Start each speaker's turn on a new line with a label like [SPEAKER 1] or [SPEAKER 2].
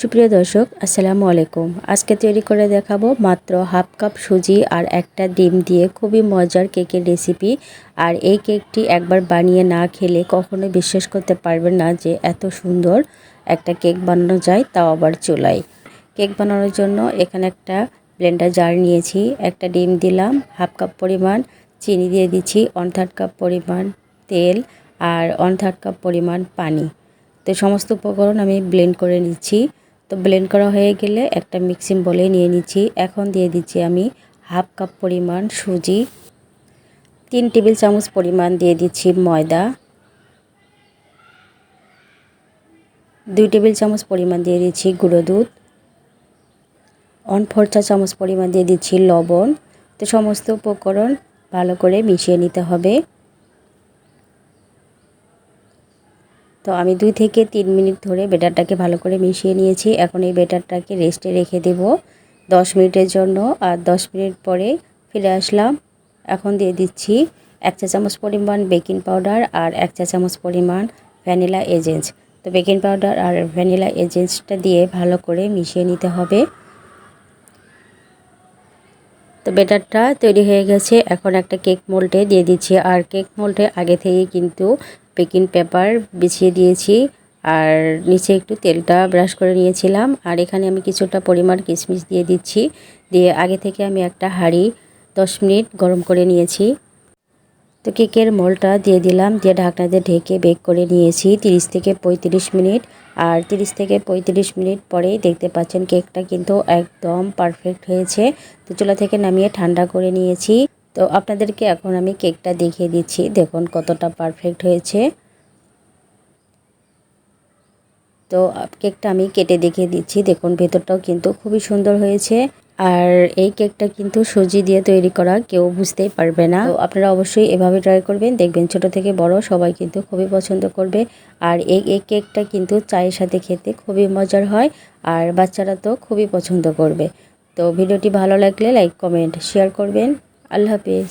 [SPEAKER 1] সুপ্রিয় দর্শক, আসসালামু আলাইকুম। আজকে তৈরি করে দেখাবো মাত্র হাফ কাপ সুজি আর একটা ডিম দিয়ে খুবই মজার কেকের রেসিপি। আর এই কেকটি একবার বানিয়ে না খেলে কখনোই বিশ্বাস করতে পারবেন না যে এত সুন্দর একটা কেক বানানো যায় তাও আবার চুলায়। কেক বানানোর জন্য এখানে একটা ব্লেন্ডার জার নিয়েছি, একটা ডিম দিলাম, হাফ কাপ পরিমাণ চিনি দিয়ে দিচ্ছি, ওয়ান থার্ড কাপ পরিমাণ তেল আর ওয়ান থার্ড কাপ পরিমাণ পানি। তো সমস্ত উপকরণ আমি ব্লেন্ড করে নিচ্ছি। তো ব্লেন্ড করা হয়ে গেলে একটা মিক্সিং বলে নিয়ে নিচ্ছি। এখন দিয়ে দিচ্ছি আমি হাফ কাপ পরিমাণ সুজি, তিন টেবিল চামচ পরিমাণ দিয়ে দিচ্ছি ময়দা, দুই টেবিল চামচ পরিমাণ দিয়ে দিচ্ছি গুঁড়ো দুধ অন ফোর চা চামচ পরিমাণ দিয়ে দিচ্ছি লবণ। তো সমস্ত উপকরণ ভালো করে মিশিয়ে নিতে হবে। তো আমি দুই থেকে তিন মিনিট ধরে বেটারটাকে ভালো করে মিশিয়ে নিয়েছি। এখন এই বেটারটাকে রেস্টে রেখে দেব দশ মিনিটের জন্য। আর দশ মিনিট পরে ফিরে আসলাম। এখন দিয়ে দিচ্ছি এক চা চামচ পরিমাণ বেকিং পাউডার আর এক চা চামচ পরিমাণ ভ্যানিলা এজেন্স তো বেকিং পাউডার আর ভ্যানিলা এজেন্সটা দিয়ে ভালো করে মিশিয়ে নিতে হবে। তো বেটারটা তৈরি হয়ে গেছে। এখন একটা কেক মোল্টে দিয়ে দিচ্ছি। আর কেক মোল্টে আগে থেকে কিন্তু বেকিং পেপার বিছিয়ে দিয়েছি। আর নিচে একটু তেলটা ব্রাশ করে নিয়েছিলাম। আর এখানে আমি কিছুটা পরিমাণ কিশমিশ দিয়ে দিচ্ছি। দিয়ে আগে থেকে আমি একটা হাঁড়ি দশ মিনিট গরম করে নিয়েছি। তো কেকের মোলটা দিয়ে দিলাম, দিয়ে ঢাকনা দিয়ে ঢেকে বেক করে নিয়েছি 30 থেকে 35 মিনিট। আর 30 থেকে 35 মিনিট পরেই দেখতে পাচ্ছেন কেকটা কিন্তু একদম পারফেক্ট হয়েছে। তো চুলা থেকে নামিয়ে ঠান্ডা করে নিয়েছি। তো আপনাদেরকে এখন আমি কেকটা দেখিয়ে দিচ্ছি, দেখুন কতটা পারফেক্ট হয়েছে। তো কেকটা আমি কেটে দেখিয়ে দিচ্ছি, দেখুন ভেতরটাও কিন্তু খুবই সুন্দর হয়েছে। আর এই কেকটা কিন্তু সুজি দিয়ে তৈরি করা, কেউ বুঝতেই পারবে না। আপনারা অবশ্যই এভাবে ট্রাই করবেন। দেখবেন ছোট থেকে বড় সবাই কিন্তু খুবই পছন্দ করবে। আর এই এই কেকটা কিন্তু চায়ের সাথে খেতে খুবই মজার হয় আর বাচ্চারা তো খুবই পছন্দ করবে। তো ভিডিওটি ভালো লাগলে লাইক কমেন্ট শেয়ার করবেন। আল্লাহ হাফিজ।